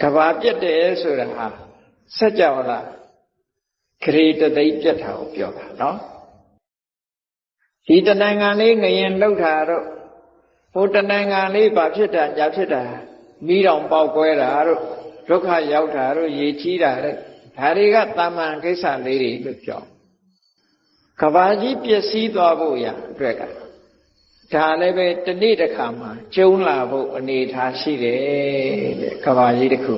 ကဘာပြက်တယ်ဆိုတာဟာစัจ java လားခရီးတသိမ့်ပြက်တာကိုပြောတာနော်ဒီတနိုင်ငံလေးငရင်လှုပ်တာတော့ဟိုတနိုင်ငံလေးဘာဖြစ်တာညာဖြစ်တာမိတော်ပေါက်ကွဲတာတို့ဒုက္ခရောက်တာတို့ရေချီးတာတဲ့ဒါတွေကတာမန်ကိစ္စလေးတွေလို့ပြောကဘာကြီးပျက်စီးသွားဖို့ရအတွက်က ဒါလည်းပဲတနေ့တစ်ခါမှကျုံလာဖို့အနေထားရှိတယ်တဲ့ကဘာကြီးတစ်ခု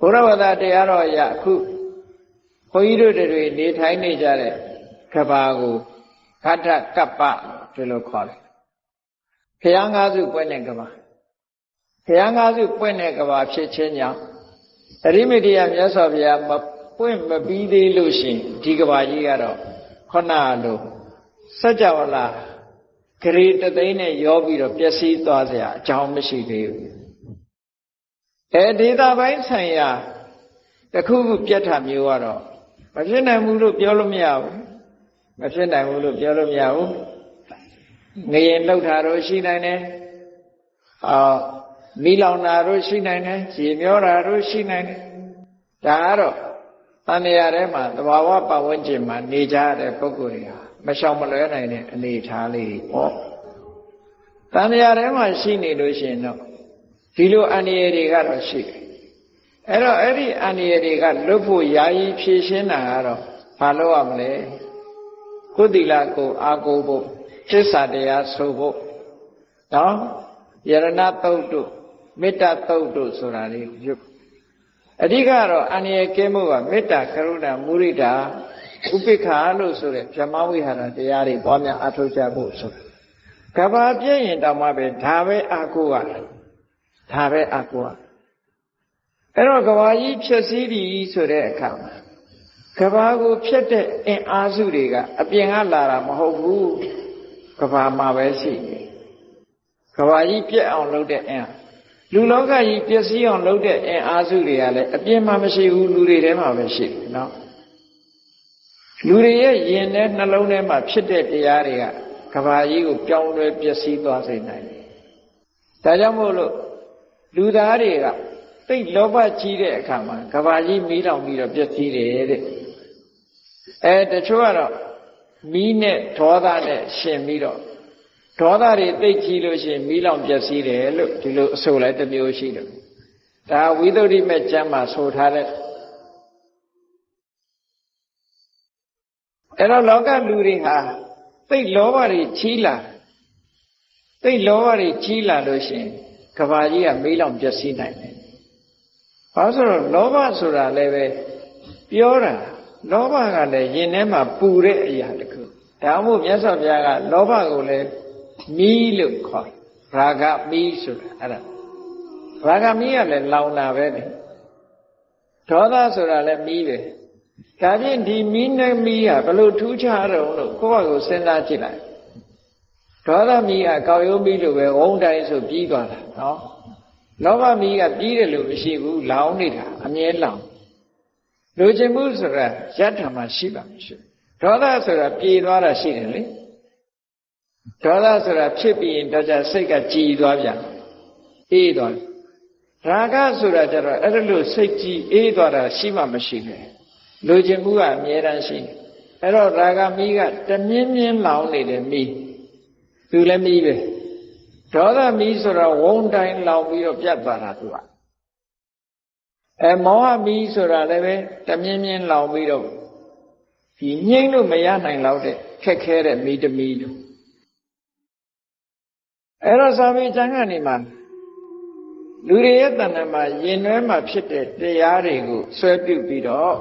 ဘုရားဝတ္တတရားတော်ရအခုဘုန်းကြီးတို့တွေနေထိုင်နေကြတဲ့ကဘာကိုခဋ္ဌကပ္ပဒီလိုခေါ်တယ်ဘုရားငါးစုပွင့်တဲ့ကဘာဘုရားငါးစုပွင့်တဲ့ကဘာဖြစ်ခြင်းကြောင့်အရိမိတ္တယမြတ်စွာဘုရားမပွင့်မပြီးသေးလို့ရှင်ဒီကဘာကြီးကတော့ခုနလိုစัจ java လာ ဂရေတသိန်းနဲ့ရောပြီးတော့ပျက်စီးသွားစရာအကြောင်းမရှိသေးဘူးအဲဒေတာပိုင်းဆိုင်ရာတခုခုပြတ်ထမျိုးကတော့မဖြစ်နိုင်ဘူးလို့ပြောလို့မရဘူးမဖြစ်နိုင်ဘူးလို့ပြောလို့မရဘူးငရင်လောက်တာတော့ရှိနိုင်တယ်အာမိလောင်တာတော့ရှိနိုင်တယ်ရေမျောတာတော့ရှိနိုင်တယ်ဒါကတော့တန်မြရာထဲမှာသဘာဝပတ်ဝန်းကျင်မှာနေကြတဲ့ပုဂ္ဂိုလ်တွေဟာ မရှောင်မလွဲနိုင်တဲ့အနေအထားလေးပေါ့တန်မြာထဲမှာရှိနေလို့ရှိရင်တော့ဒီလိုအန္တရာယ်တွေကတော့ရှိတယ်အဲ့တော့အဲ့ဒီအန္တရာယ်တွေကလွတ်ဖို့ယာယီဖြည့်ရှင်းတာကတော့ဘာလို့ရမလဲကိုယ်တိလကိုအာကိုဖို့သစ္စာတရားဆိုဖို့နော်ယရဏတုတ်တို့မေတ္တာတုတ်တို့ဆိုတာလေးပြုအဓိကတော့အန္တရာယ်ကင်းမှုကမေတ္တာကရုဏာမုရိဒာ ဥပိ္ပခာလို့ဆိုတဲ့ဗြဟ္မဝိဟာရတရားတွေပွားများအထောက်ကြဖို့ဆိုကဘာပြည့်ရင်တောင်မှပဲဒါပဲအာကိုကဒါပဲအာကိုကအဲ့တော့ကဘာကြီးဖြစ်စည်းပြီဆိုတဲ့အခါမှာကဘာကိုဖြတ်တဲ့အင်အားစုတွေကအပြင်ကလာတာမဟုတ်ဘူးကဘာမှာပဲရှိတယ်ကဘာကြီးပြက်အောင်လုပ်တဲ့အင်လူလောကကြီးပျက်စီးအောင်လုပ်တဲ့အင်အားစုတွေကလည်းအပြင်မှာမရှိဘူးလူတွေထဲမှာပဲရှိတယ်နော် လူတွေရဲ့ယင်နဲ့နှလုံးထဲမှာဖြစ်တဲ့တရားတွေကကဘာကြီးကိုပြောင်းလဲပျက်စီးသွားစေနိုင်တယ်ဒါကြောင့်မို့လို့လူသားတွေကသိလောဘကြီးတဲ့အခါမှာကဘာကြီးမီးလောင်ပြီးတော့ပျက်စီးတယ်တဲ့အဲတချို့ကတော့မီးနဲ့ဒေါသနဲ့ရှင်ပြီးတော့ဒေါသတွေသိကြီးလို့ရှိရင်မီးလောင်ပျက်စီးတယ်လို့ဒီလိုအဆိုလိုက်တစ်မျိုးရှိတယ်ဒါဝိသုဒ္ဓိမဲ့ကျမ်းမှာဆိုထားတဲ့ အဲ့တော့လောကလူတွေဟာသိလောဘတွေကြီးလာသိလောဘတွေကြီးလာလို့ရှိရင်ကဘာကြီးကမေးလောင်ပျက်စီးနိုင်တယ်။ဘာလို့ဆိုတော့လောဘဆိုတာလည်းပဲပြောတာလောဘကလည်းရင်ထဲမှာပူတဲ့အရာတခု။ဒါမှမဟုတ်မြတ်စွာဘုရားကလောဘကိုလည်းမီးလို့ခေါ်ရာဂမီးဆိုတာအဲ့ဒါရာဂမီးကလည်းလောင်တာပဲလေဒေါသဆိုတာလည်းမီးပဲ ဒါဖြင့်ဒီမီးနဲ့မီးကဘလို့ထူးခြားတော့လို့ကိုယ့်ဘာကိုစဉ်းစားကြည့်လိုက်ဒေါသမီးကကောက်ရိုးမီးလိုပဲဝုန်းတိုင်းဆိုပြီးသွားတာနော်လောဘမီးကပြီးတယ်လို့မရှိဘူးလောင်နေတာအမြဲလောင်လူချင်းမှုဆိုတာယတ္ထမှာရှိပါမရှိဒေါသဆိုတာပြေသွားတာရှိတယ်လေဒေါသဆိုတာဖြစ်ပြီးရင်တော့ကြစိတ်ကကြည်သွားပြန်အေးသွားရာဂဆိုတာကျတော့အဲ့ဒါလို့စိတ်ကြည်အေးသွားတာရှိမှမရှိပဲ လူချင်းမှုကအမြဲတမ်းရှိအဲ့တော့ရာဂမီးကတမြင်းမြင်းလောင်နေတယ်မီးသူလည်းမီးပဲဒေါသမီးဆိုတော့ဝုန်းတိုင်းလောင်ပြီးတော့ပြတ်သွားတာသူကအဲမောဟမီးဆိုတာလည်းပဲတမြင်းမြင်းလောင်ပြီးတော့ဒီငိမ့်လို့မရနိုင်တော့တဲ့ခက်ခဲတဲ့မီးတမီးလို့အဲ့တော့သာမေကျမ်းကနေမှလူတွေရဲ့တဏ္ဍာမှာရင်နှွဲမှာဖြစ်တဲ့တရားတွေကိုဆွဲပြုတ်ပြီးတော့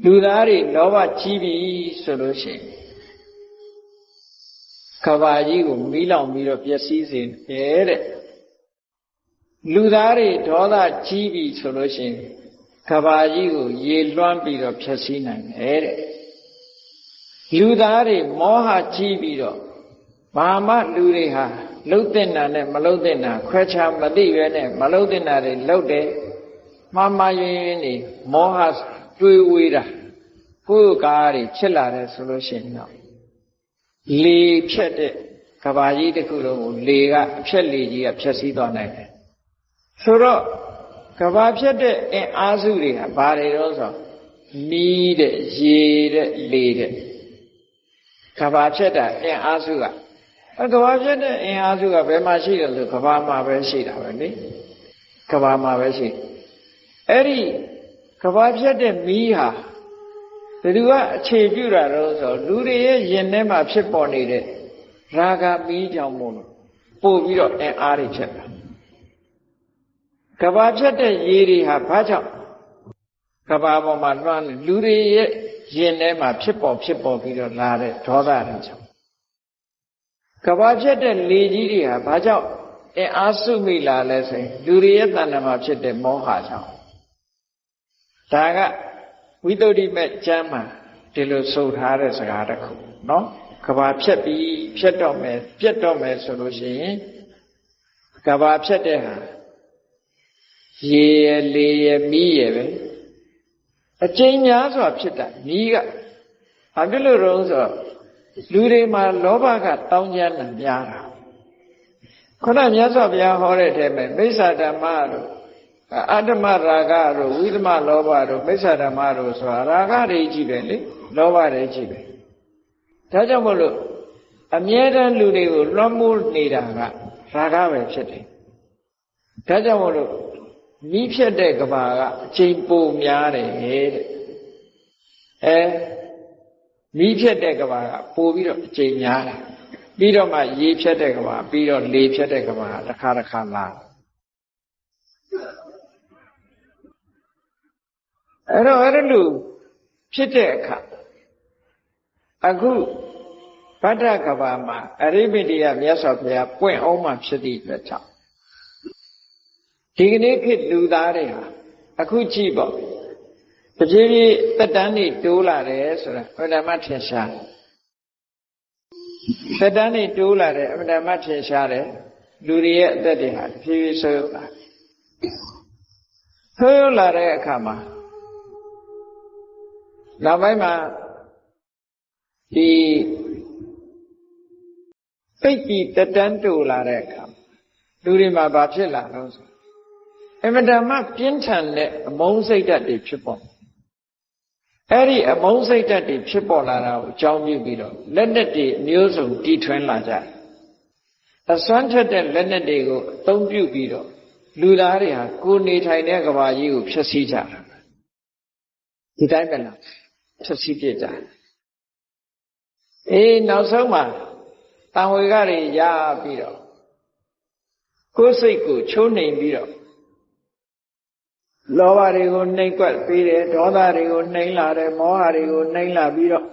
လူသားတွေလောဘကြီးပြီဆိုလို့ရှိရင်ကဘာကြီးကိုမီးလောင်ပြီးတော့ပျက်စီးစေတယ်တဲ့လူသားတွေဒေါသကြီးပြီဆိုလို့ရှိရင်ကဘာကြီးကိုရေလွှမ်းပြီးတော့ဖျက်ဆီးနိုင်တယ်တဲ့လူသားတွေမောဟကြီးပြီးတော့ဘာမှလူတွေဟာလှုပ်တဲ့နာနဲ့မလှုပ်တဲ့နာခွဲခြားမသိရဲနဲ့မလှုပ်တဲ့နာတွေလှုပ်တယ်မှားမှားရင်းရင်းနေမောဟ တွေးဝေးတာကိုယ်ကားတွေဖြစ်လာတယ်ဆိုလို့ရှိရင်တော့လေဖြတ်တဲ့ကဘာကြီးတစ်ခုလုံးကိုလေကအဖြက်လေကြီးကဖြက်စီးသွားနိုင်တယ်ဆိုတော့ကဘာဖြစ်တဲ့အင်အားစုတွေဟာဘာတွေတော့ဆိုမီးတဲ့ရေတဲ့လေတဲ့ကဘာဖြစ်တဲ့အင်အားစုကအကဘာဖြစ်တဲ့အင်အားစုကဘယ်မှာရှိတယ်ဆိုကဘာမှာပဲရှိတာပဲလေကဘာမှာပဲရှိအဲ့ဒီ ကဘာဖြစ်တဲ့မီးဟာဘယ်သူကအခြေပြုတာတော့ဆိုလူတွေရဲ့ယင်ထဲမှာဖြစ်ပေါ်နေတဲ့ရာဂမီးကြောင့်မို့လို့ပို့ပြီးတော့အင်အားတွေဖြစ်တာကဘာဖြစ်တဲ့ရေတွေဟာဘာကြောင့်ကဘာပေါ်မှာလွှမ်းလူတွေရဲ့ယင်ထဲမှာဖြစ်ပေါ်ဖြစ်ပေါ်ပြီးတော့လာတဲ့ဒေါသတွေကြောင့်ကဘာဖြစ်တဲ့လေကြီးတွေဟာဘာကြောင့်အင်အားစုမိလာလဲဆိုရင်လူတွေရဲ့တဏ္ဍာမှာဖြစ်တဲ့မောဟကြောင့် ဒါကဝိသုဒ္ဓိမဲ့ကျမ်းမှာဒီလိုဆိုထားတဲ့စကားတစ်ခုနော်ကဘာဖြက်ပြီးဖြက်တော့မယ်ပြက်တော့မယ်ဆိုလို့ရှိရင်ကဘာဖြက်တဲ့ဟာရေရလေရမီးရပဲအကျဉ်းများစွာဖြစ်တာမီးကဘာဖြစ်လို့တော့ဆိုတော့လူတွေမှာလောဘကတောင်းကျမ်းတာများတာခုနမြတ်စွာဘုရားဟောတဲ့အထက်မှာမိစ္ဆာဓမ္မတို့ အတ္တမရာဂတို့ဝိသမလောဘတို့မိစ္ဆာဓမ္မတို့ဆိုတာရာဂတွေကြီးပဲလေလောဘတွေကြီးပဲဒါကြောင့်မို့လို့အမြဲတမ်းလူတွေကိုလွှမ်းမိုးနေတာကရာဂပဲဖြစ်တယ်ဒါကြောင့်မို့လို့မိဖြစ်တဲ့ကဘာကအချိန်ပိုများတယ်တဲ့အဲမိဖြစ်တဲ့ကဘာကပိုပြီးတော့အချိန်များတယ်ပြီးတော့မှရေဖြစ်တဲ့ကဘာပြီးတော့လေဖြစ်တဲ့ကဘာတစ်ခါတစ်ခါလာ အဲ့တော့အဲ့လိုဖြစ်တဲ့အခါအခုဗဒ္ဒကဘာမှာအရိမိတိယမြတ်စွာဘုရားပွင့်အောင်မှဖြစ်သည့်အတွက်ကြောင့်ဒီကနေ့ခေတ်လူသားတွေဟာအခုကြည့်ပေါ့တပြေးပြေးတက်တန်းနေတိုးလာတယ်ဆိုတာဘုရားမထင်ရှားတက်တန်းနေတိုးလာတယ်အမှန်တမ်းထင်ရှားတယ်လူတွေရဲ့အသက်တွေဟာတပြေးပြေးဆွေးလာဆွေးလာတဲ့အခါမှာ နောက်ပိုင်းမှာဒီပိတ်ပြီးတတန်းတူလာတဲ့အခါလူတွေမှာဘာဖြစ်လာလို့ဆိုအမတမပြင်းထန်တဲ့အမုန်းစိတ်ဓာတ်တွေဖြစ်ပေါ်အဲ့ဒီအမုန်းစိတ်ဓာတ်တွေဖြစ်ပေါ်လာတာကိုအကြောင်းပြုပြီးတော့လက်နက်တွေအမျိုးစုံတီထွင်းလာကြတယ်အစွမ်းထက်တဲ့လက်နက်တွေကိုအသုံးပြုပြီးတော့လူသားတွေဟာကိုယ်နေထိုင်တဲ့ကဘာကြီးကိုဖျက်ဆီးကြတာဒီတိုင်းပဲလား ဖျက်ဆီးပြကြတယ်အေးနောက်ဆုံးမှာတံဝေကတွေရပြီးတော့ကိုယ်စိတ်ကိုချိုးနှိမ်ပြီးတော့လောဘတွေကိုနှိမ်ကွက်ပြီးတယ်ဒေါသတွေကိုနှိမ်လာတယ်မောဟတွေကိုနှိမ်လာပြီးတော့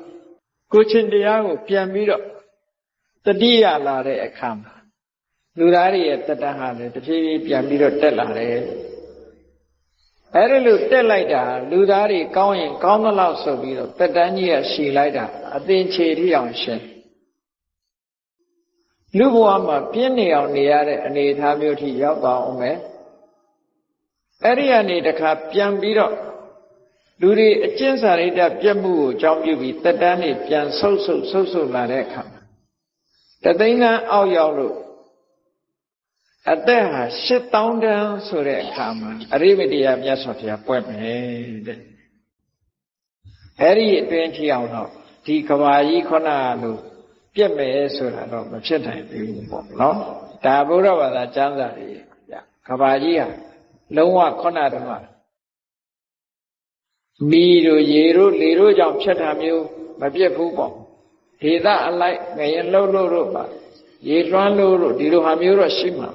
ကိုချင်းတရားကိုပြန်ပြီးတော့တတိယလာတဲ့အခါမှာလူသားတွေရဲ့တတဟာလည်းတဖြည်းဖြည်းပြန်ပြီးတော့တက်လာတယ် အဲ့ဒီလိုတက်လိုက်တာလူသားတွေကောင်းရင်ကောင်းသလောက်ဆိုပြီးတော့တက်တန်းကြီးကရှည်လိုက်တာအသင်ခြေထိအောင်ရှင်းလူဘဝမှာပြင်းနေအောင်နေရတဲ့အနေအထားမျိုးထိရောက်သွားအောင်မယ်အဲ့ဒီကနေတခါပြန်ပြီးတော့လူတွေအကျဉ်းစာရိတ္တပြက်မှုကိုအကြောင်းပြုပြီးတက်တန်းနေပြန်ဆုပ်ဆုပ်ဆုပ်ဆုပ်လာတဲ့အခါတသိန်းကအောက်ရောက်လို့ အသက်ဟာ8000တန်းဆိုတဲ့အခါမှာအရိမတရားမြတ်စွာဘုရားပွက်မယ်တဲ့အဲ့ဒီအတွင်းထီအောင်တော့ဒီကဘာကြီးခုနလိုပြက်မယ်ဆိုတာတော့မဖြစ်နိုင်ဘူးပေါ့နော်ဒါဘုရားဘာသာကျမ်းစာတွေကဘာကြီးဟာလုံးဝခုနတုန်းကမီတို့ရေတို့လေတို့ကြောင့်ဖြစ်တာမျိုးမပြတ်ဘူးပေါ့ဒေသအလိုက်ငရင်လှုပ်လို့တို့ပါရေလွှမ်းလို့တို့ဒီလိုဟာမျိုးတော့ရှိမှာ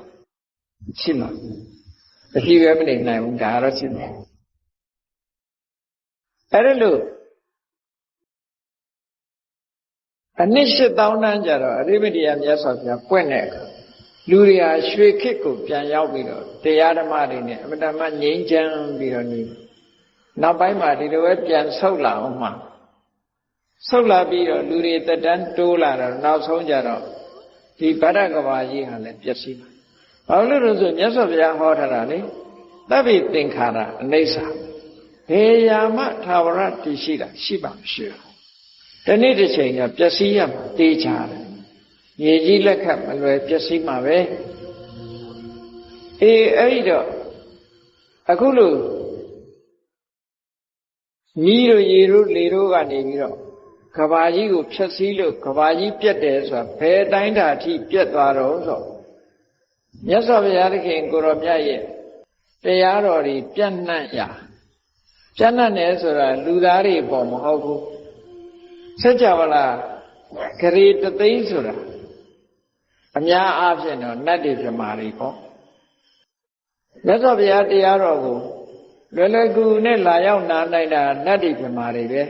ရှိမှာမရှိပဲမနေနိုင်ဘူးဒါတော့ရှိတယ်အဲ့ဒါလို့အနည်း၈000တန်းကြတော့အရိမတိယမြတ်စွာဘုရားပွင့်တဲ့အခါလူတွေဟာရွှေခေတ်ကိုပြန်ရောက်ပြီးတော့တရားဓမ္မတွေနဲ့အမတမငြိမ်းချမ်းပြီးတော့နေနောက်ပိုင်းမှာဒီလိုပဲပြန်ဆုတ်လာအောင်မှဆုတ်လာပြီးတော့လူတွေတက်တန်းတိုးလာတော့နောက်ဆုံးကြတော့ဒီဗဒ္ဒကဘာကြီးဟာလည်းပျက်စီး ဘာလို့လဲဆိုမြတ်စွာဘုရားဟောထားတာလေသဗ္ဗေသင်္ခါရအနိစ္စဘေယာမသာဝရတည်ရှိတာရှိပါမရှိဘူးတနေ့တစ်ချိန်ကပျက်စီးရမှာတေးချတယ်မြေကြီးလက်ခတ်မလွယ်ပျက်စီးမှာပဲအေးအဲ့ဒီတော့အခုလို့ညီတို့ရေတို့လေတို့ကနေပြီးတော့ကဘာကြီးကိုဖြတ်စည်းလို့ကဘာကြီးပြက်တယ်ဆိုတာဘယ်တိုင်းတာအထိပြက်သွားတော့ဆို မြတ်စွာဘုရားသခင်ကိုရောမြတ်ရဲ့တရားတော်တွေပြန့်နှံ့ရာပြန့်နှံ့တယ်ဆိုတာလူသားတွေပေါ်မဟုတ်ဘူးစัจ java လာဂရေတသိန်းဆိုတာအများအားဖြင့်တော့နတ်တွေပြမာတွေပေါ့မြတ်စွာဘုရားတရားတော်ကိုလွယ်လွယ်ကူနဲ့လာရောက်နာနိုင်တာနတ်တွေပြမာတွေပဲ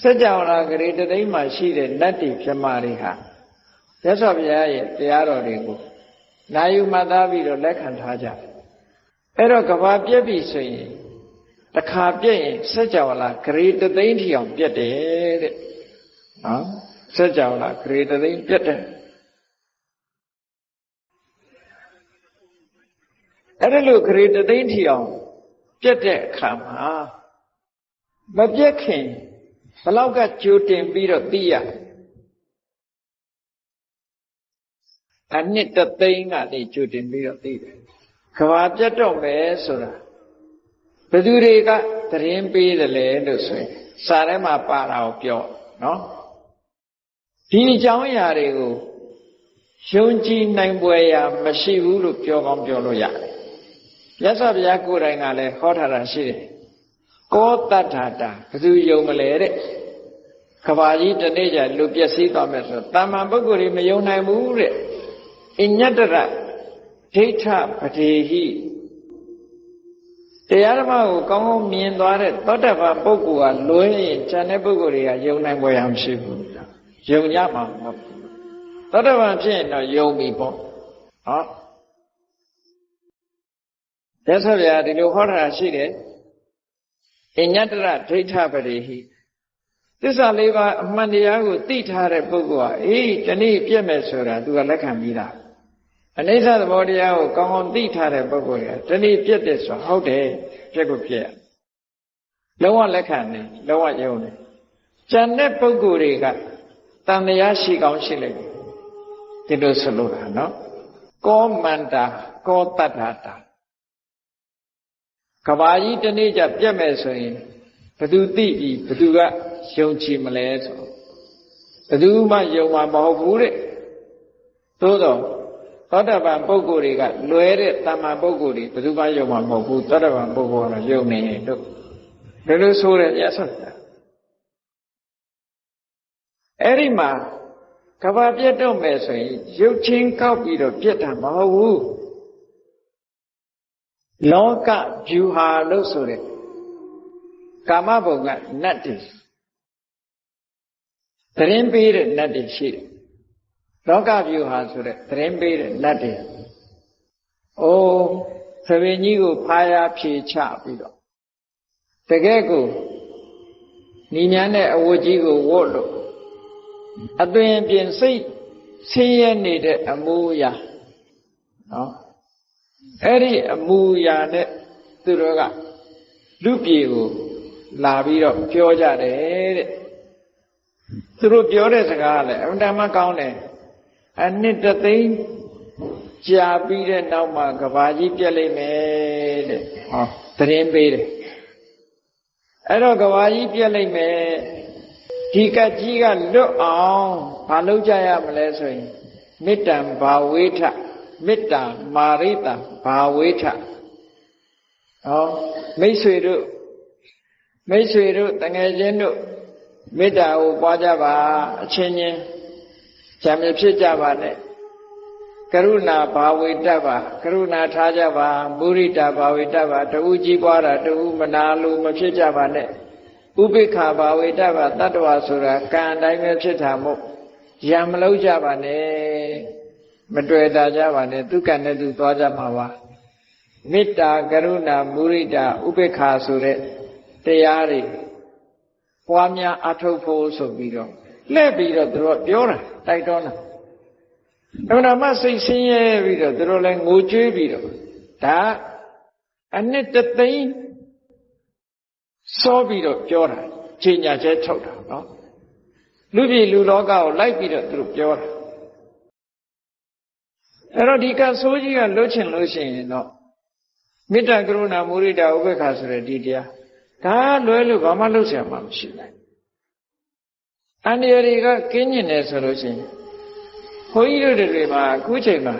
စัจ java လာဂရေတသိန်းမှာရှိတဲ့နတ်တွေပြမာတွေဟာမြတ်စွာဘုရားရဲ့တရားတော်တွေကို နာယူမှတ်သားပြီးတော့လက်ခံထားကြတယ်အဲ့တော့ကဘာပြက်ပြီဆိုရင်တခါပြက်ရင်စัจ java လာဂရေတသိန်းထီအောင်ပြက်တယ်တဲ့နော်စัจ java လာဂရေတသိန်းပြက်တယ်အဲ့ဒါလို့ဂရေတသိန်းထီအောင်ပြက်တဲ့အခါမှာမပြက်ခင်ဘလောက်ကကြိုတင်ပြီးတော့သိရ အနှစ်တသိန်းကနေကြိုတင်ပြီးတော့သိတယ်ကဘာပြတ်တော့မယ်ဆိုတာဘယ်သူတွေကသတင်းပေးတယ်လဲလို့ဆိုရင်စာထဲမှာပါတာကိုပြောနော်ဒီအကြောင်းအရာတွေကိုယုံကြည်နိုင်ပွဲရာမရှိဘူးလို့ပြောကောင်းပြောလို့ရတယ်မြတ်စွာဘုရားကိုယ်တိုင်ကလည်းဟောထားတာရှိတယ်ကောတတ္ထာတာဘယ်သူယုံမလဲတဲ့ကဘာကြီးတနေ့ကျလူပျက်စီးသွားမယ်ဆိုတာမန်ပုဂ္ဂိုလ်တွေမယုံနိုင်ဘူးတဲ့ အညတရဒိဋ္ဌပတိဟိတရားဓမ္မကိုကောင်းကောင်းမြင်သွားတဲ့သောတပန်ပုဂ္ဂိုလ်ကလွဲရင်ဉာဏ်တဲ့ပုဂ္ဂိုလ်တွေကယုံနိုင်ပွဲရမရှိဘူးယုံကြမှာမဟုတ်ဘူးသောတပန်ဖြစ်ရင်တော့ယုံပြီပေါ့ဟောရသော်ဗျာဒီလိုဟောတာရှိတယ်အညတရဒိဋ္ဌပရိဟိ သစ္စာလေးပါးအမှန်တရားကိုသိထားတဲ့ပုဂ္ဂိုလ်ဟာအေးဒီနေ့ပြည့်မယ်ဆိုတာသူကလက်ခံပြီးသားအနိစ္စသဘောတရားကိုကောင်းကောင်းသိထားတဲ့ပုဂ္ဂိုလ်ကဒီနေ့ပြည့်တယ်ဆိုဟုတ်တယ်ပြည့်ကိုပြည့်လုံးဝလက်ခံတယ်လုံးဝယုံတယ်ကျန်တဲ့ပုဂ္ဂိုလ်တွေကတန်တရားရှိကောင်းရှိလိမ့်မယ်ဒီလိုဆိုလို့တာနော်ကောမန္တာကောတတ္ထာတာကဘာကြီးတနေ့ကျပြတ်မယ်ဆိုရင်ဘသူသိပြီဘသူက ယုံကြည်မလဲဆိုဘသူမှယုံမှာမဟုတ်ဘူးတဲ့သို့တော့သောတပန်ပုဂ္ဂိုလ်တွေကလွယ်တဲ့တမ္မာပုဂ္ဂိုလ်တွေဘသူမှယုံမှာမဟုတ်ဘူးသောတပန်ပုဂ္ဂိုလ်ကတော့ယုံနေရင်တို့ဘယ်လိုဆိုရဲရသော်အဲ့ဒီမှာကဘာပြတ်တော့မယ်ဆိုရင်ရုပ်ချင်းကောက်ပြီးတော့ပြတ်တာမဟုတ်ဘူးလောကဂျူဟာလို့ဆိုတဲ့ကာမဘုံကနတ်တွေ သတင်းပေးတဲ့နတ်တွေရှိတယ်လောကဗျူဟာဆိုတဲ့သတင်းပေးတဲ့နတ်တွေအိုးသဘင်ကြီးကိုဖားရဖြေချပြီးတော့တကယ်ကိုညီညာနဲ့အဝတ်ကြီးကိုဝတ်လို့အသွင်ပြင်စိတ်ဆင်းရဲနေတဲ့အမူအရာနော်အဲ့ဒီအမူအရာနဲ့သူတို့ကလူပြေကိုလာပြီးတော့ပြောကြတယ်တဲ့ သူတို့ပြောတဲ့စကားကလည်းအမှန်တမ်းကောင်းတယ်အနှစ်တသိန်းကြာပြီးတဲ့နောက်မှာကဘာကြီးပြက်လိမ့်မယ်တဲ့ဟောသတင်းပေးတယ်အဲ့တော့ကဘာကြီးပြက်လိမ့်မယ်ဒီကကြီးကလွတ်အောင်မလုပ်ကြရမလဲဆိုရင်မေတ္တံဘာဝေထမေတ္တာမာရိတဘာဝေထဟောမိတ်ဆွေတို့မိတ်ဆွေတို့တငယ်ချင်းတို့ မေတ္တာကိုပွားကြပါအချင်းချင်းဇာမဖြစ်ကြပါနဲ့ကရုဏာဘာဝေတ္တပါကရုဏာထားကြပါမုရိတာဘာဝေတ္တပါတူကြီးပွားတာတူမနာလို့မဖြစ်ကြပါနဲ့ဥပိ္ပခာဘာဝေတ္တပါတတ္တဝါဆိုတာကံတိုင်းပဲဖြစ်တာမို့ရံမလုံးကြပါနဲ့မတွေ့တာကြပါနဲ့သူကံနဲ့သူသွားကြမှာပါမေတ္တာကရုဏာမုရိတာဥပိ္ပခာဆိုတဲ့တရားတွေ ပွားများအထုတ်ဖို့ဆိုပြီးတော့လှည့်ပြီးတော့သူတို့ပြောတာတိုက်တွန်းတာအမှန်မှစိတ်ဆင်းရဲပြီးတော့သူတို့လည်းငိုကြွေးပြီးတော့ဒါအနှစ်တသိန်းစောပြီးတော့ပြောတာချိန်ညာကျဲထုတ်တာနော်လူပြည်လူလောကကိုလိုက်ပြီးတော့သူတို့ပြောတာအဲ့တော့ဒီကဆိုးကြီးကလွတ်ချင်လို့ရှိရင်တော့မေတ္တာကရုဏာမုရိဒာဥပေက္ခဆိုတဲ့ဒီတရား ဒါလွဲလို့ဘာမှလုပ်ဆရာမှမရှိနိုင်အန္တရာယ်တွေကကင်းကျင်တယ်ဆိုလို့ရှိရင်ဘုန်းကြီးတို့တွေမှာအခုချိန်မှာ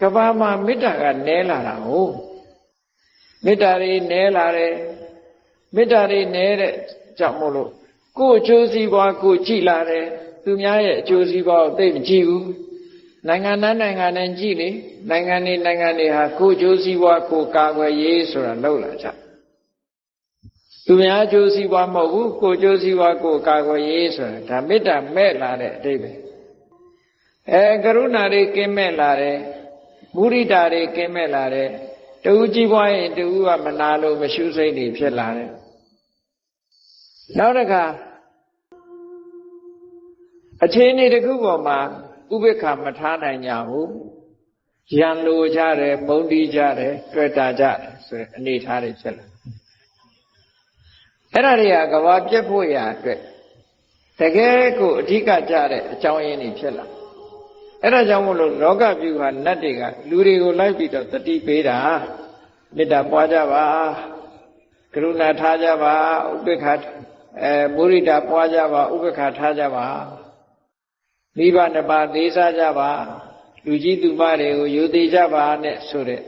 ကဘာမှာမေတ္တာကနဲလာတာဟုတ်မေတ္တာတွေနဲလာတယ်မေတ္တာတွေနဲတဲ့ကြောင့်မို့လို့ကိုယ်အကျိုးစီးပွားကိုကြည်လာတယ်သူများရဲ့အကျိုးစီးပွားကိုသိမကြည့်ဘူးနိုင်ငံသားနိုင်ငံနဲ့ကြည့်လေနိုင်ငံနေနိုင်ငံတွေဟာကိုယ်အကျိုးစီးပွားကိုကာကွယ်ရေးဆိုတာလောက်လာကြ သူများအကျိုးစီးပွားမဟုတ်ဘူးကိုယ်အကျိုးစီးပွားကိုကာကွယ်ရေးဆိုတာဒါမေတ္တာမဲ့လာတဲ့အတိတ်ပဲအဲကရုဏာတွေကင်းမဲ့လာတယ်မုရိဒာတွေကင်းမဲ့လာတယ်တူကြီးပွားရင်တူကမနာလို့မရှုစိတ်တွေဖြစ်လာတယ်နောက်တစ်ခါအခြေအနေတစ်ခုပေါ်မှာဥပေက္ခမထားနိုင်ကြဘူးရန်လိုကြတယ်ပုံတီးကြတယ်တွေ့တာကြတယ်ဆိုတဲ့အနေထားတွေဖြစ်လာ အဲ့ဒါတွေကကဘာပြက်ဖို့ရာအတွက်တကယ်ကိုအဓိကကြတဲ့အကြောင်းရင်းတွေဖြစ်လာအဲ့ဒါကြောင့်မို့လို့လောကပြုဟာနတ်တွေကလူတွေကိုလိုက်ပြီးတော့တတိပေးတာမေတ္တာပွားကြပါကရုဏာထားကြပါဥပေက္ခအဲမုရိဒာပွားကြပါဥပေက္ခထားကြပါမိဘနှစ်ပါးသေးစားကြပါလူကြီးသူမတွေကိုယူသေးကြပါနဲ့ဆိုတဲ့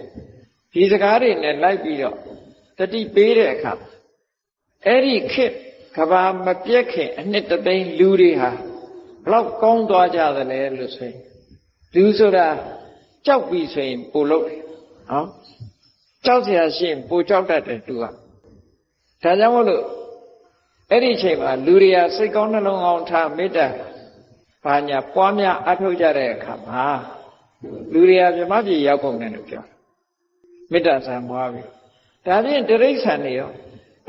ဒီစကားတွေနဲ့လိုက်ပြီးတော့တတိပေးတဲ့အခါ အဲ့ဒီခေတ်ကဘာမပြက်ခင်အနှစ်တသိန်းလူတွေဟာဘလောက်ကောင်းသွားကြသလဲလို့ဆိုရင်လူဆိုတာကြောက်ပြီဆိုရင်ပိုလို့တယ်နော်ကြောက်เสียရှိရင်ပိုကြောက်တတ်တယ်သူကဒါကြောင့်မို့လို့အဲ့ဒီအချိန်မှာလူတွေကစိတ်ကောင်းနှလုံးကောင်းထားမေတ္တာဘာညာပွားများအထောက်ကြတဲ့အခါမှာလူတွေကမြမပြေရောက်ကုန်တယ်လို့ပြောမေတ္တာဆံပွားပြီဒါဖြင့်တရိษံတွေရော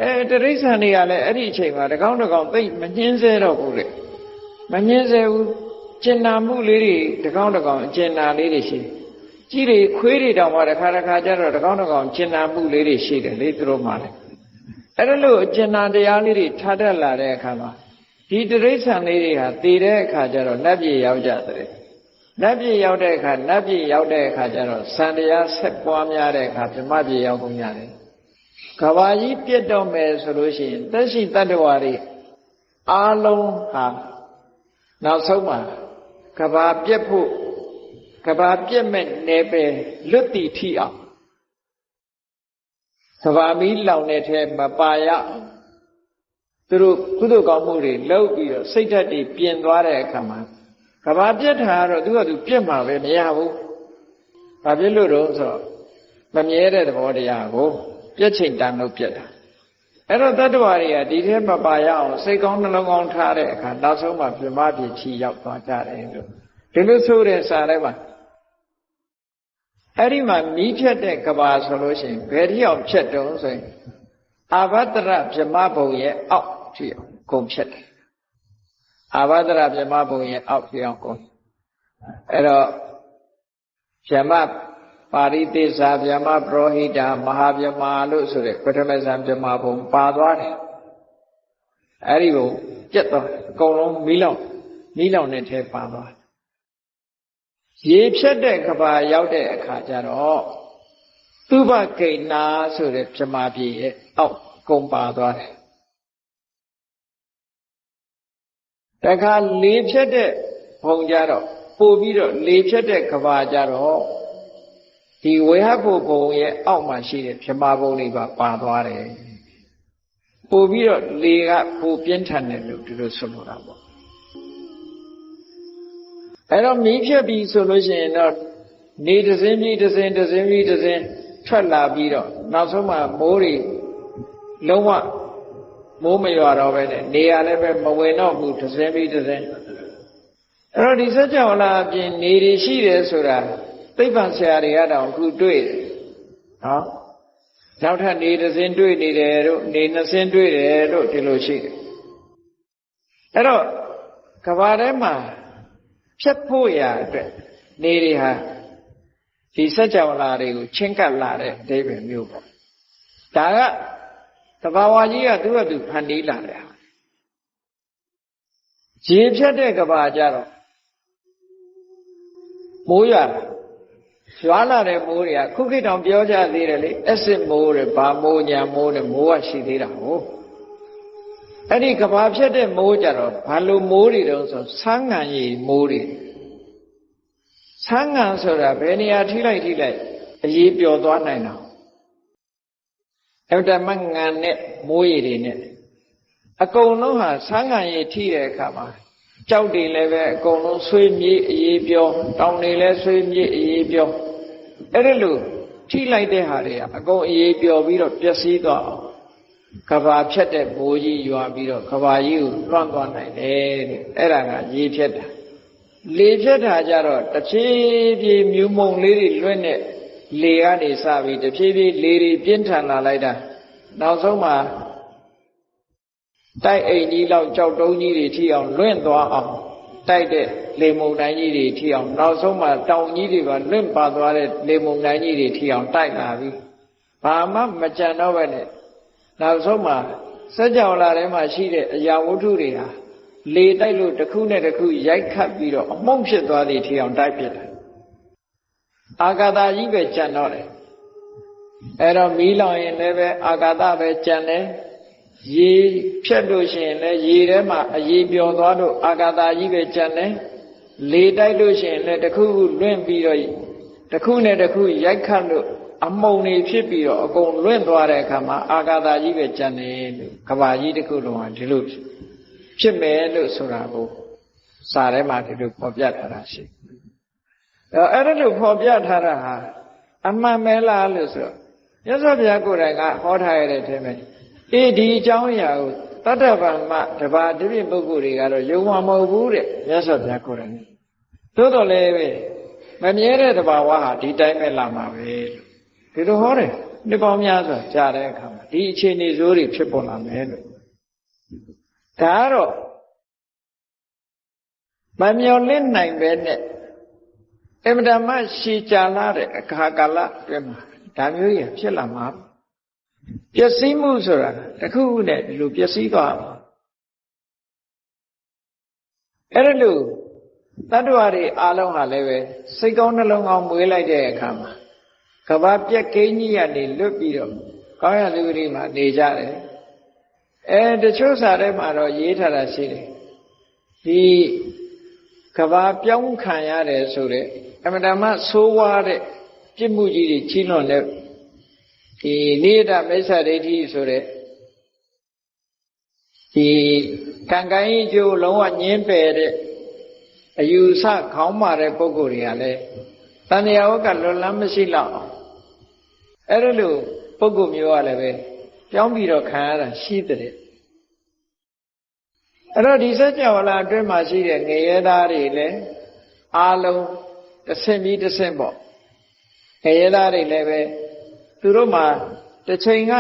အဲတရိษံတွေကလည်းအဲ့ဒီအချိန်မှာတကောင်းတကောင်းသိမနှင်းစေတော့ဘူးလေမနှင်းစေဘူးကျင်နာမှုလေးတွေတကောင်းတကောင်းအကျင်နာလေးတွေရှိကြီးတွေခွေးတွေတောင်မှတစ်ခါတစ်ခါကျတော့တကောင်းတကောင်းကျင်နာမှုလေးတွေရှိတယ်လေသူတို့မှလည်းအဲ့ဒါလို့အကျင်နာတရားလေးတွေထားတတ်လာတဲ့အခါမှာဒီတရိษံလေးတွေဟာတည်တဲ့အခါကျတော့နတ်ပြည်ရောက်ကြတယ်နတ်ပြည်ရောက်တဲ့အခါနတ်ပြည်ရောက်တဲ့အခါကျတော့စံတရားဆက်ပွားများတဲ့အခါဗြဟ္မပြည်ရောက်ကုန်ရတယ် ကဘာကြီးပြတ်တော့မယ်ဆိုလို့ရှိရင်သက်ရှိတတ္တဝါတွေအားလုံးဟာနောက်ဆုံးမှာကဘာပြတ်ဖို့ကဘာပြတ်မဲ့နေပဲလွတ်တည်ထီအောင်ကဘာမီးလောင်တဲ့ထဲမပါရအောင်သူတို့ကုသိုလ်ကောင်းမှုတွေလုပ်ပြီးတော့စိတ်ဓာတ်တွေပြင်သွားတဲ့အခါမှာကဘာပြတ်တာကတော့သူကသူပြတ်မှာပဲမရဘူး။ဘာဖြစ်လို့တော့ဆိုတော့မမြဲတဲ့သဘောတရားကို ပြတ်ချိန်တန်လို့ပြတ်တာ။အဲ့တော့တတ္တဝါတွေကဒီထဲမှာပါရအောင်စိတ်ကောင်းနှလုံးကောင်းထားတဲ့အခါနောက်ဆုံးမှပြမပြေချီရောက်သွားကြတယ်လို့ဒီလိုဆိုတဲ့စာထဲမှာအဲ့ဒီမှာမီးဖြတ်တဲ့ကဘာဆိုလို့ရှိရင်ဘယ်တိအောင်ဖြတ်တုံးဆိုရင်အာဘတရဗြမဘုံရဲ့အောက်ဖြစ်အောင်ကုန်ဖြတ်တယ်အာဘတရဗြမဘုံရဲ့အောက်ဖြစ်အောင်ကုန်အဲ့တော့ဗြမ ပါရိသေသာဗြမပရောဟိတာမဟာဗြမာလို့ဆိုတဲ့ပထမဇန်ဗြမဘုံပါသွားတယ်အဲ့ဒီကိုပြတ်သွားအကုန်လုံးမီးလောင်မီးလောင်တဲ့ထဲပါသွားရေဖြတ်တဲ့ကဘာရောက်တဲ့အခါကျတော့သူဘဂိဏာဆိုတဲ့ဗြမာပြည်ရဲ့အောက်ကုန်ပါသွားတယ်တခါလေဖြတ်တဲ့ဘုံကြတော့ပို့ပြီးတော့လေဖြတ်တဲ့ကဘာကြတော့ ဒီဝေဟဘုဘုံရဲ့အောက်မှာရှိတဲ့ဗြမာဘုံတွေပါပါသွားတယ်ပို့ပြီးတော့လေကပိုပြင်းထန်တယ်လို့ဒီလိုဆိုလိုတာပေါ့အဲ့တော့မီးဖြတ်ပြီးဆိုလို့ရှိရင်တော့နေတစင်းပြီးတစင်းတစင်းပြီးတစင်းထွက်လာပြီးတော့နောက်ဆုံးမှမိုးတွေလုံးဝမိုးမရွာတော့ပဲနဲ့နေရာလည်းပဲမဝင်တော့ဘူးတစ်စင်းပြီးတစ်စင်းအဲ့တော့ဒီစัจ java လာအပြင်နေတွေရှိတယ်ဆိုတာ သိပ္ပံဆရာတွေကတောင်အခုတွေ့တယ်နော်နောက်ထပ်နေတစ်စင်းတွေ့နေတယ်တို့နေနှစ်စင်းတွေ့တယ်တို့ဒီလိုရှိတယ်အဲ့တော့ကဘာထဲမှာဖြတ်ဖို့ရအတွက်နေတွေဟာဒီစัจ java လာတွေကိုချင်းကပ်လာတဲ့အဓိပ္ပာယ်မျိုးပေါ့ဒါကတဘာဝကြီးကသူ့အတူဖန်တီးလာတယ်ရေဖြတ်တဲ့ကဘာကြတော့မိုးရွာ ရွာလာတဲ့မိုးတွေကခုခေတ်တောင်ပြောကြသေးတယ်လေအက်စစ်မိုးတွေဘာမိုးညာမိုးတွေမိုးကရှိသေးတာဟုတ်အဲ့ဒီကဘာဖြစ်တဲ့မိုးကြတော့ဘာလို့မိုးတွေတုံးဆိုဆန်းငံရီမိုးတွေဆန်းငံဆိုတာဘယ်နေရာထိလိုက်ထိလိုက်အရေးပျော်သွားနိုင်တာအဲ့ဒါမှငံနဲ့မိုးရည်တွေနဲ့အကုန်လုံးဟာဆန်းငံရီထိတဲ့အခါမှာကြောက်တွေလည်းပဲအကုန်လုံးဆွေးမြေ့အေးပြောတောင်တွေလည်းဆွေးမြေ့အေးပြော အဲ့ဒါလို့ထိလိုက်တဲ့ဟာတွေကအကုန်အေးပြောပြီးတော့ပျက်စီးသွားအောင်ကဘာဖြတ်တဲ့ဘိုးကြီးရွာပြီးတော့ကဘာကြီးကိုလွှမ်းသွားနိုင်တယ်တဲ့အဲ့ဒါကရေဖြတ်တာလေဖြတ်တာကြတော့တဖြည်းဖြည်းမြူမုံလေးတွေလွင့်တဲ့လေကနေစပြီးတဖြည်းဖြည်းလေတွေပြင်းထန်လာလိုက်တာနောက်ဆုံးမှာတိုက်အိမ်ကြီးလောက်ကြောက်တုံးကြီးတွေထိအောင်လွင့်သွားအောင် တိုက်တဲ့လေမုန်တိုင်းကြီးတွေထိအောင်နောက်ဆုံးမှာတောင်ကြီးတွေပါလွင့်ပါသွားတဲ့လေမုန်တိုင်းကြီးတွေထိအောင်တိုက်လာပြီဘာမှမကြံတော့ပဲနဲ့နောက်ဆုံးမှာစัจ java လာထဲမှာရှိတဲ့အရာဝတ္ထုတွေဟာလေတိုက်လို့တစ်ခုနဲ့တစ်ခုရိုက်ခတ်ပြီးတော့အမှုန့်ဖြစ်သွားသည်ထီအောင်တိုက်ဖြစ်တယ်အာဂါတကြီးပဲကြံတော့တယ်အဲ့တော့မီးလောင်ရင်လည်းပဲအာဂါတပဲကြံတယ် ရေဖြတ်လို့ရှိရင်လည်းရေထဲမှာအရေပျော်သွားလို့အာဂါတကြီးပဲကြံတယ်လေတိုက်လို့ရှိရင်လည်းတစ်ခုခုလွင့်ပြီးတော့တစ်ခုနဲ့တစ်ခုရိုက်ခတ်လို့အမုံတွေဖြစ်ပြီးတော့အကုန်လွင့်သွားတဲ့အခါမှာအာဂါတကြီးပဲကြံတယ်လို့ကဘာကြီးတစ်ခုလုံးကဒီလိုဖြစ်မယ်လို့ဆိုတာကိုစာထဲမှာဒီလိုဖော်ပြထားတာရှိတယ်အဲ့ဒါလို့ဖော်ပြထားတာဟာအမှန်ပဲလားလို့ဆိုတော့မြတ်စွာဘုရားကိုယ်တိုင်ကဟောထားရတဲ့အထဲမှာ အေးဒီအကြောင်းအရာကိုတတ္တဗမတဘာတိပိပုဂ္ဂိုလ်တွေကတော့ယုံမှာမဟုတ်ဘူးတဲ့မြတ်စွာဘုရားကိုယ်တိုင်သို့တော်လည်းပဲမမြဲတဲ့တဘာဝဟာဒီတိုင်းပဲလာမှာပဲဒီလိုဟောတယ်နှစ်ပေါင်းများစွာကြားတဲ့အခါမှာဒီအခြေအနေဆိုးတွေဖြစ်ပေါ်လာမယ်လို့ဒါကတော့မမျော်လင့်နိုင်ပဲနဲ့အမတမရှည်ကြာလာတဲ့အခါကာလအတွင်းမှာဒါမျိုးကြီးဖြစ်လာမှာ ပျက်စီးမှုဆိုတာတစ်ခုခုနဲ့ဒီလိုပျက်စီးသွားမှာအဲ့ဒါလို့တတ္တဝါတွေအားလုံးဟာလည်းပဲစိတ်ကောင်းနှလုံးကောင်းမွေးလိုက်တဲ့အခါမှာကဘာပြက်ကိန်းကြီးကနေလွတ်ပြီးတော့ကောင်းရလူတွေမှာနေကြတယ်အဲတချို့စာထဲမှာတော့ရေးထားတာရှိတယ်ဒီကဘာပြောင်းခံရတယ်ဆိုတဲ့အမတမဆိုးဝါးတဲ့ပြစ်မှုကြီးတွေကြီးလွန်တဲ့ ဒီနိယတမိစ္ဆာဒိဋ္ဌိဆိုတဲ့ဒီကံကံကြီးကျိုးလုံးဝညင်းပယ်တဲ့အယူဆခေါင်းမာတဲ့ပုဂ္ဂိုလ်တွေကလည်းတဏှာဝကလွန်လန်းမရှိတော့အဲ့ဒါလို့ပုဂ္ဂိုလ်မျိုးကလည်းပဲပြောင်းပြီးတော့ခံရတာရှိတဲ့အဲ့တော့ဒီစัจ java လာအတွင်းမှာရှိတဲ့ငရဲသားတွေလည်းအာလုံးတစ်ဆင့်ပြီးတစ်ဆင့်ပေါ့ငရဲသားတွေလည်းပဲ သူတို့မှာတစ်ချိန်က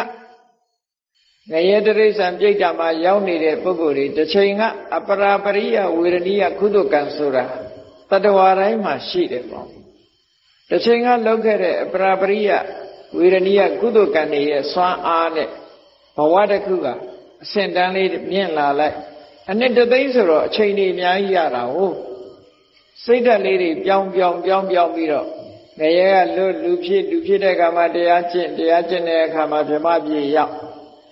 ငရဲတရိစ္ဆာန်ပြိတ္တာမှာရောက်နေတဲ့ပုဂ္ဂိုလ်တွေတစ်ချိန်ကအပရာပရိယဝေရဏိယကုသကံဆိုတာတတဝါတိုင်းမှာရှိတယ်ပေါ့တစ်ချိန်ကလောက်ခဲ့တဲ့အပရာပရိယဝေရဏိယကုသကံတွေရဲ့စွမ်းအားနဲ့ဘဝတစ်ခုကအဆင့်တန်းလေးမြင့်လာလိုက်အနှစ်တသိန်းဆိုတော့အချိန်ကြီးအများကြီးရတာဟုတ်စိတ်ဓာတ်လေးတွေပြောင်းပြောင်းပြောင်းပြောင်းပြီးတော့ ငရဲကလွတ်လူဖြစ်လူဖြစ်တဲ့အခါမှာတရားကျင့်တရားကျင့်တဲ့အခါမှာဗြဟ္မပြေရောက်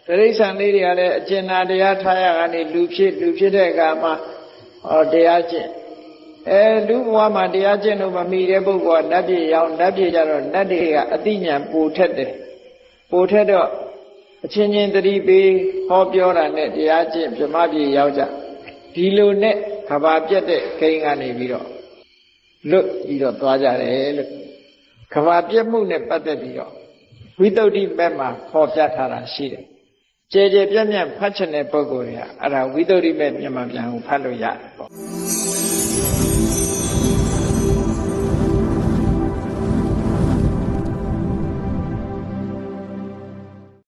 တရိစ္ဆာန်လေးတွေကလည်းအကျဉ်းနာတရားထားရကနေလူဖြစ်လူဖြစ်တဲ့အခါမှာဟောတရားကျင့်အဲလူဘဝမှာတရားကျင့်လို့မမီတဲ့ပုဂ္ဂိုလ်ကနတ်ပြည်ရောက်နတ်ပြည်ကြတော့နတ်တွေကအတိညာပိုထက်တယ်ပိုထက်တော့အချင်းချင်းတတိပေးဟောပြောတာနဲ့တရားကျင့်ဗြဟ္မပြည်ရောက်ကြဒီလိုနဲ့ကဘာပြက်တဲ့ခိန်းကနေပြီးတော့လွတ်ပြီးတော့သွားကြတယ်လို့ ကဘာပြက်မှုနဲ့ပတ်သက်ပြီးတော့ဝိသုဒ္ဓိဘက်မှာဟောပြထားတာရှိတယ်ကြဲကြဲပြန့်ပြန့်ဖတ်ချင်တဲ့ပုဂ္ဂိုလ်တွေကအဲ့ဒါဝိသုဒ္ဓိဘက်မြန်မာပြန်ကိုဖတ်လို့ရတယ်ပေါ့